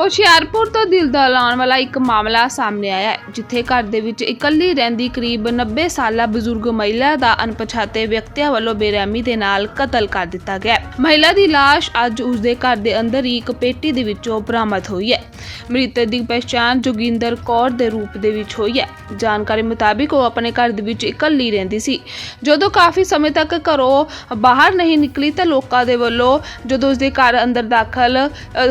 ਹੁਸ਼ਿਆਰਪੁਰ ਤੋਂ ਦਿਲ ਦਹਿਲਾਉਣ ਵਾਲਾ ਇੱਕ ਮਾਮਲਾ ਸਾਹਮਣੇ ਆਇਆ ਹੈ, ਜਿੱਥੇ ਘਰ ਦੇ ਵਿੱਚ ਇਕੱਲੀ ਰਹਿੰਦੀ ਕਰੀਬ 90 ਸਾਲਾ ਬਜ਼ੁਰਗ ਮਹਿਲਾ ਦਾ ਅਣਪਛਾਤੇ ਵਿਅਕਤੀਆਂ ਵੱਲੋਂ ਬੇਰਹਿਮੀ ਦੇ ਨਾਲ ਕਤਲ ਕਰ ਦਿੱਤਾ ਗਿਆ ਮਹਿਲਾ ਦੀ ਲਾਸ਼ ਅੱਜ ਉਸਦੇ ਘਰ ਦੇ ਅੰਦਰ ਹੀ ਇੱਕ ਪੇਟੀ ਦੇ ਵਿੱਚੋਂ ਬਰਾਮਦ ਹੋਈ ਹੈ। ਮ੍ਰਿਤਕ ਦੀ ਪਛਾਣ ਜੋਗਿੰਦਰ ਕੌਰ ਦੇ ਰੂਪ ਦੇ ਵਿੱਚ ਹੋਈ ਹੈ। ਜਾਣਕਾਰੀ ਮੁਤਾਬਿਕ ਉਹ ਆਪਣੇ ਘਰ ਦੇ ਵਿੱਚ ਇਕੱਲੀ ਰਹਿੰਦੀ ਸੀ। ਜਦੋਂ ਕਾਫੀ ਸਮੇਂ ਤੱਕ ਘਰੋਂ ਬਾਹਰ ਨਹੀਂ ਨਿਕਲੀ ਤਾਂ ਲੋਕਾਂ ਦੇ ਵੱਲੋਂ ਜਦੋਂ ਉਸਦੇ ਘਰ ਅੰਦਰ ਦਾਖਲ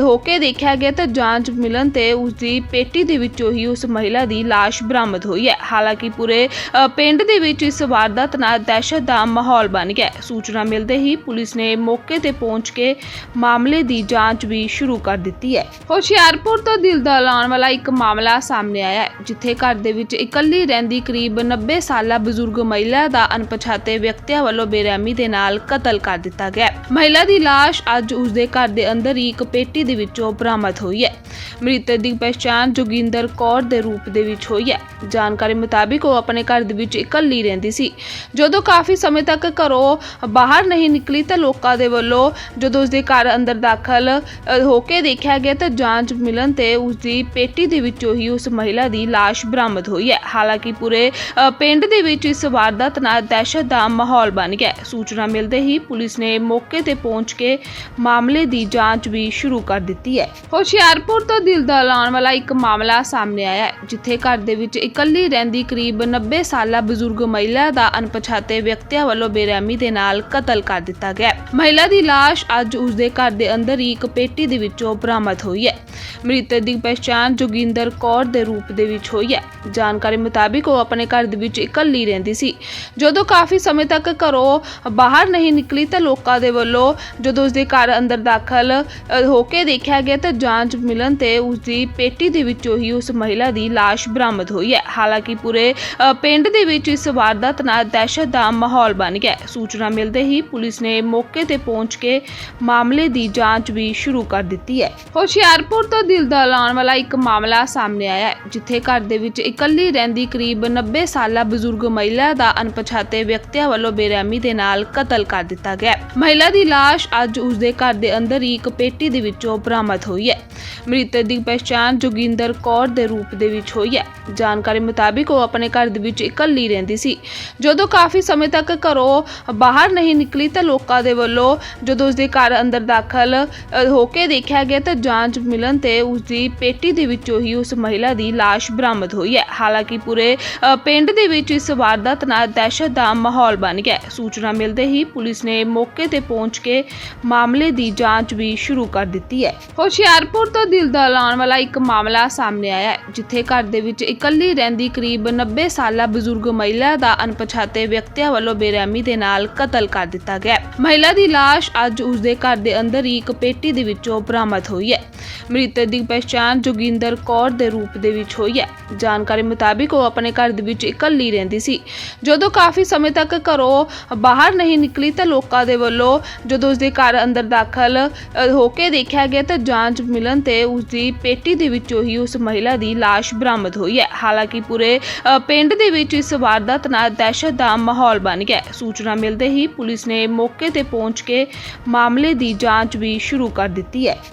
ਹੋ ਕੇ ਦੇਖਿਆ ਗਿਆ ਤਾਂ ਜਾਂਚ ਮਿਲਣ ਤੇ ਉਸਦੀ ਪੇਟੀ ਦੇ ਵਿੱਚੋਂ ਹੀ ਉਸ ਮਹਿਲਾ ਦੀ ਲਾਸ਼ ਬਰਾਮਦ ਹੋਈ ਹੈ। ਹਾਲਾਂਕਿ ਪੂਰੇ ਪਿੰਡ ਦੇ ਵਿੱਚ ਇਸ ਵਾਰਦਾਤ ਨਾਲ ਦਹਿਸ਼ਤ ਦਾ ਮਾਹੌਲ ਬਣ ਗਿਆ ਸੂਚਨਾ ਮਿਲਦੇ ਹੀ ਪੁਲਿਸ ਨੇ ਮੌਕੇ ਤੇ ਪਹੁੰਚ ਕੇ ਮਾਮਲੇ ਦੀ ਜਾਂਚ ਵੀ ਸ਼ੁਰੂ ਕਰ ਦਿੱਤੀ ਹੈ। ਹੁਸ਼ਿਆਰਪੁਰ ਤੋਂ ਦਿਲ ਦਹਿਲਾਉਣ ਵਾਲਾ ਇੱਕ ਮਾਮਲਾ ਸਾਹਮਣੇ ਆਇਆ ਹੈ, ਜਿੱਥੇ ਘਰ ਦੇ ਵਿੱਚ ਇਕੱਲੀ ਰਹਿੰਦੀ ਕਰੀਬ 90 ਸਾਲਾ ਬਜ਼ੁਰਗ ਮਹਿਲਾ ਦਾ ਅਣਪਛਾਤੇ ਵਿਅਕਤੀਆਂ ਵੱਲੋਂ ਬੇਰਹਿਮੀ ਦੇ ਨਾਲ ਕਤਲ ਕਰ ਦਿੱਤਾ ਗਿਆ ਮਹਿਲਾ ਦੀ ਲਾਸ਼ ਅੱਜ ਉਸਦੇ ਘਰ ਦੇ ਅੰਦਰ ਹੀ ਇੱਕ ਪੇਟੀ ਦੇ ਵਿੱਚੋਂ ਬਰਾਮਦ ਹੋਈ ਹੈ। ਮ੍ਰਿਤਕ ਦੀ ਪਛਾਣ ਜੋਗਿੰਦਰ ਕੌਰ ਦੇ ਰੂਪ ਦੇ ਵਿੱਚ ਹੋਈ ਹੈ। ਜਾਣਕਾਰੀ ਮੁਤਾਬਿਕ ਉਹ ਆਪਣੇ ਘਰ ਦੇ ਵਿੱਚ ਇਕੱਲੀ ਰਹਿੰਦੀ ਸੀ। ਜਦੋਂ ਕਾਫੀ ਸਮੇਂ ਤੱਕ ਘਰੋਂ ਬਾਹਰ ਨਹੀਂ ਨਿਕਲੀ ਤਾਂ ਲੋਕਾਂ ਦੇ ਵੱਲੋਂ ਜਦੋਂ ਉਸਦੇ ਘਰ ਅੰਦਰ ਦਾਖਲ ਅ, ਹੋ ਕੇ ਦੇਖਿਆ ਗਿਆ ਤਾਂ ਜਾਂਚ ਮਿਲਣ ਤੇ ਉਸਦੀ ਪੇਟੀ ਦੇ ਵਿੱਚੋਂ ਹੀ ਉਸ ਮਹਿਲਾ ਦੀ ਲਾਸ਼ ਬਰਾਮਦ ਹੋਈ ਹੈ। ਹਾਲਾਂਕਿ ਪੂਰੇ ਅ, ਪਿੰਡ ਦੇ ਵਿੱਚ ਇਸ ਵਾਰਦਾਤ ਨਾਲ ਦਹਿਸ਼ਤ ਦਾ ਮਾਹੌਲ ਬਣ ਗਿਆ ਹੈ। ਸੂਚਨਾ ਮਿਲਦੇ ਹੀ ਪੁਲਿਸ ਨੇ ਮੌਕੇ ਤੇ ਪਹੁੰਚ ਕੇ ਮਾਮਲੇ ਦੀ ਜਾਂਚ ਵੀ ਸ਼ੁਰੂ ਕਰ ਦਿੱਤੀ ਹੈ। ਹੁਸ਼ਿਆਰਪੁਰ ਤੋਂ ਦਿਲ ਦਹਿਲਾਉਣ ਵਾਲਾ ਇੱਕ ਮਾਮਲਾ ਸਾਹਮਣੇ ਆਇਆ ਹੈ, ਜਿੱਥੇ ਘਰ ਦੇ ਵਿੱਚ ਇਕੱਲੀ ਰਹਿੰਦੀ ਕਰੀਬ 90 ਸਾਲਾ ਬਜ਼ੁਰਗ ਮਹਿਲਾ ਦਾ ਅਣਪਛਾਤੇ ਵਿਅਕਤੀਆਂ ਵੱਲੋਂ ਬੇਰਹਿਮੀ ਦੇ ਨਾਲ ਕਤਲ ਕਰ ਦਿੱਤਾ ਗਿਆ ਮਹਿਲਾ ਦੀ ਲਾਸ਼ ਅੱਜ ਉਸਦੇ ਘਰ ਦੇ ਅੰਦਰ ਹੀ ਇੱਕ ਪੇਟੀ ਦੇ ਵਿੱਚੋਂ ਬਰਾਮਦ ਹੋਈ ਹੈ। ਮ੍ਰਿਤਕ ਦੀ ਪਛਾਣ ਜੋਗਿੰਦਰ ਕੌਰ ਦੇ ਰੂਪ ਦੇ ਵਿੱਚ ਹੋਈ ਹੈ। ਜਾਣਕਾਰੀ ਮੁਤਾਬਿਕ ਉਹ ਆਪਣੇ ਘਰ ਦੇ ਵਿੱਚ ਇਕੱਲੀ ਰਹਿੰਦੀ ਸੀ। ਜਦੋਂ ਕਾਫੀ ਸਮੇਂ ਤੱਕ ਘਰੋਂ ਬਾਹਰ ਨਹੀਂ ਨਿਕਲੀ ਤਾਂ ਲੋਕਾਂ ਦੇ ਵੱਲੋਂ ਜਦੋਂ ਉਸਦੇ ਘਰ ਅੰਦਰ ਦਾਖਲ ਹੋ ਕੇ ਦੇਖਿਆ ਗਿਆ ਤਾਂ ਜਾਂਚ ਮਿਲਣ ਤੇ ਉਸਦੀ ਪੇਟੀ ਦੇ ਵਿੱਚੋਂ ਹੀ ਉਸ ਮਹਿਲਾ ਦੀ ਲਾਸ਼ ਬਰਾਮਦ ਹੋਈ ਹੈ। ਹਾਲਾਂਕਿ ਪੂਰੇ ਪਿੰਡ ਦੇ ਵਿੱਚ ਇਸ ਵਾਰਦਾਤ ਨਾਲ ਦਹਿਸ਼ਤ ਦਾ ਮਾਹੌਲ ਬਣ ਗਿਆ ਸੂਚਨਾ ਮਿਲਦੇ ਹੀ ਪੁਲਿਸ ਨੇ ਮੌਕੇ ਤੇ ਪਹੁੰਚ ਕੇ ਮਾਮਲੇ ਦੀ ਜਾਂਚ ਵੀ ਸ਼ੁਰੂ ਕਰ ਦਿੱਤੀ ਹੈ। ਹੁਸ਼ਿਆਰਪੁਰ ਤੋਂ ਦਿਲ ਦਹਿਲਾਉਣ ਵਾਲਾ ਇੱਕ ਮਾਮਲਾ ਸਾਹਮਣੇ ਆਇਆ ਹੈ, ਜਿੱਥੇ ਘਰ ਦੇ ਵਿੱਚ ਇਕੱਲੀ ਰਹਿੰਦੀ ਕਰੀਬ 90 ਸਾਲਾ ਬਜ਼ੁਰਗ ਮਹਿਲਾ ਦਾ ਅਣਪਛਾਤੇ ਵਿਅਕਤੀਆਂ ਵੱਲੋਂ ਬੇਰਹਿਮੀ ਦੇ ਨਾਲ ਕਤਲ ਕਰ ਦਿੱਤਾ ਗਿਆ ਹੈ। ਮਹਿਲਾ ਦੀ ਲਾਸ਼ ਅੱਜ ਉਸਦੇ ਘਰ ਦੇ ਅੰਦਰ ਹੀ ਇੱਕ ਪੇਟੀ ਦੇ ਵਿੱਚੋਂ ਬਰਾਮਦ ਹੋਈ ਹੈ। ਮ੍ਰਿਤਕ ਦੀ ਪਛਾਣ ਜੋਗਿੰਦਰ ਕੌਰ ਦੇ ਰੂਪ ਦੇ ਵਿੱਚ ਹੋਈ ਹੈ। ਜਾਣਕਾਰੀ ਮੁਤਾਬਿਕ ਉਹ ਆਪਣੇ ਘਰ ਦੇ ਵਿੱਚ ਇਕੱਲੀ ਰਹਿੰਦੀ ਸੀ। ਜਦੋਂ ਕਾਫੀ ਸਮੇਂ ਤੱਕ ਘਰੋਂ ਬਾਹਰ ਨਹੀਂ ਨਿਕਲੀ ਤਾਂ ਲੋਕਾਂ ਦੇ ਵੱਲੋਂ ਜਦੋਂ ਉਸਦੇ ਘਰ ਅੰਦਰ ਦਾਖਲ ਹੋ ਕੇ ਦੇਖਿਆ ਗਿਆ ਤਾਂ ਜਾਂਚ ਮਿਲਣ ਤੇ ਉਸਦੀ ਪੇਟੀ ਦੇ ਵਿੱਚੋਂ ਹੀ ਉਸ ਮਹਿਲਾ ਦੀ ਲਾਸ਼ ਬਰਾਮਦ ਹੋਈ ਹੈ। ਹਾਲਾਂਕਿ ਪੂਰੇ ਪਿੰਡ ਦੇ ਵਿੱਚ ਇਸ ਵਾਰਦਾਤ ਨਾਲ ਦਹਿਸ਼ਤ ਦਾ ਮਾਹੌਲ ਬਣ ਗਿਆ ਸੂਚਨਾ ਮਿਲਦੇ ਹੀ ਪੁਲਿਸ ਨੇ ਮੌਕੇ ਤੇ ਪਹੁੰਚ ਕੇ ਮਾਮਲੇ ਦੀ ਜਾਂਚ ਵੀ ਸ਼ੁਰੂ ਕਰ ਦਿੱਤੀ ਹੈ। ਹੁਸ਼ਿਆਰਪੁਰ ਤੋਂ ਦਿਲ ਦਹਿਲਾਉਣ ਵਾਲਾ ਇੱਕ ਮਾਮਲਾ ਸਾਹਮਣੇ ਆਇਆ ਹੈ, ਜਿੱਥੇ ਘਰ ਦੇ ਵਿੱਚ ਇਕੱਲੀ ਰਹਿੰਦੀ ਕਰੀਬ 90 ਸਾਲਾ ਬਜ਼ੁਰਗ ਮਹਿਲਾ ਦਾ ਅਣਪਛਾਤੇ ਵਿਅਕਤੀਆਂ ਵੱਲੋਂ ਬੇਰਹਿਮੀ ਦੇ ਨਾਲ ਕਤਲ ਕਰ ਦਿੱਤਾ ਗਿਆ ਮਹਿਲਾ ਦੀ ਲਾਸ਼ ਅੱਜ ਉਸਦੇ ਘਰ ਦੇ ਅੰਦਰ ਹੀ ਇੱਕ ਪੇਟੀ ਦੇ ਵਿੱਚੋਂ ਬਰਾਮਦ ਹੋਈ ਹੈ। ਮ੍ਰਿਤਕ ਦੀ ਪਛਾਣ ਜੋਗਿੰਦਰ ਕੌਰ ਦੇ ਰੂਪ ਦੇ ਵਿੱਚ ਹੋਈ ਹੈ। ਜਾਣਕਾਰੀ ਮੁਤਾਬਿਕ ਉਹ ਆਪਣੇ ਘਰ ਦੇ ਵਿੱਚ ਇਕੱਲੀ ਰਹਿੰਦੀ ਸੀ। ਜਦੋਂ ਕਾਫੀ ਸਮੇਂ ਤੱਕ ਘਰੋਂ ਬਾਹਰ ਨਹੀਂ ਨਿਕਲੀ ਤਾਂ ਲੋਕਾਂ ਦੇ ਵੱਲੋਂ ਜਦੋਂ ਉਸਦੇ ਘਰ ਅੰਦਰ ਦਾਖਲ ਹੋ ਕੇ ਦੇਖਿਆ ਗਿਆ ਤਾਂ ਜਾਂਚ ਮਿਲਣ ਤੇ ਉਸਦੀ ਪੇਟੀ ਦੇ ਵਿੱਚੋਂ ਹੀ ਉਸ ਮਹਿਲਾ ਦੀ ਲਾਸ਼ ਬਰਾਮਦ ਹੋਈ ਹੈ। ਹਾਲਾਂਕਿ ਪੂਰੇ ਪਿੰਡ ਦੇ ਵਿੱਚ ਇਸ ਵਾਰਦਾਤ ਨਾਲ ਦਹਿਸ਼ਤ ਦਾ ਮਾਹੌਲ ਬਣ ਗਿਆ ਸੂਚਨਾ ਮਿਲਦੇ ਹੀ ਪੁਲਿਸ ਨੇ ਮੌਕੇ ਤੇ ਪਹੁੰਚ ਪਹੁੰਚ ਕੇ ਮਾਮਲੇ ਦੀ ਜਾਂਚ ਵੀ ਸ਼ੁਰੂ ਕਰ ਦਿੱਤੀ ਹੈ।